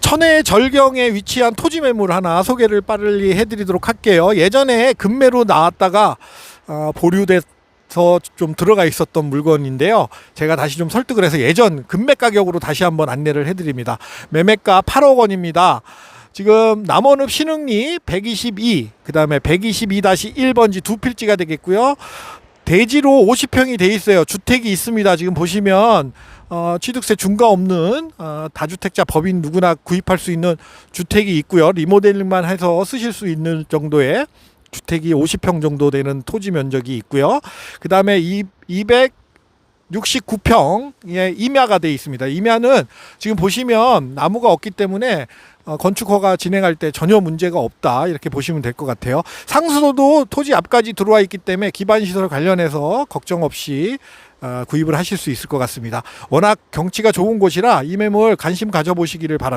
천혜 절경에 위치한 토지 매물 하나 소개를 빠르게 해드리도록 할게요. 예전에 금매로 나왔다가 어, 보류돼서 좀 들어가 있었던 물건인데요. 제가 다시 좀 설득을 해서 예전 금매 가격으로 다시 한번 안내를 해드립니다. 매매가 8억 원입니다. 지금 남원읍 신흥리 122, 그 다음에 122-1번지 두 필지가 되겠고요. 대지로 50평이 돼 있어요. 주택이 있습니다. 지금 보시면 어, 취득세 중과 없는 어, 다주택자 법인 누구나 구입할 수 있는 주택이 있고요. 리모델링만 해서 쓰실 수 있는 정도의 주택이 50평 정도 되는 토지 면적이 있고요. 그 다음에 이 269평의 임야가 돼 있습니다. 임야는 지금 보시면 나무가 없기 때문에 어, 건축 허가 진행할 때 전혀 문제가 없다 이렇게 보시면 될 것 같아요. 상수도도 토지 앞까지 들어와 있기 때문에 기반 시설 관련해서 걱정 없이 어, 구입을 하실 수 있을 것 같습니다. 워낙 경치가 좋은 곳이라 이 매물 관심 가져보시기를 바랍니다.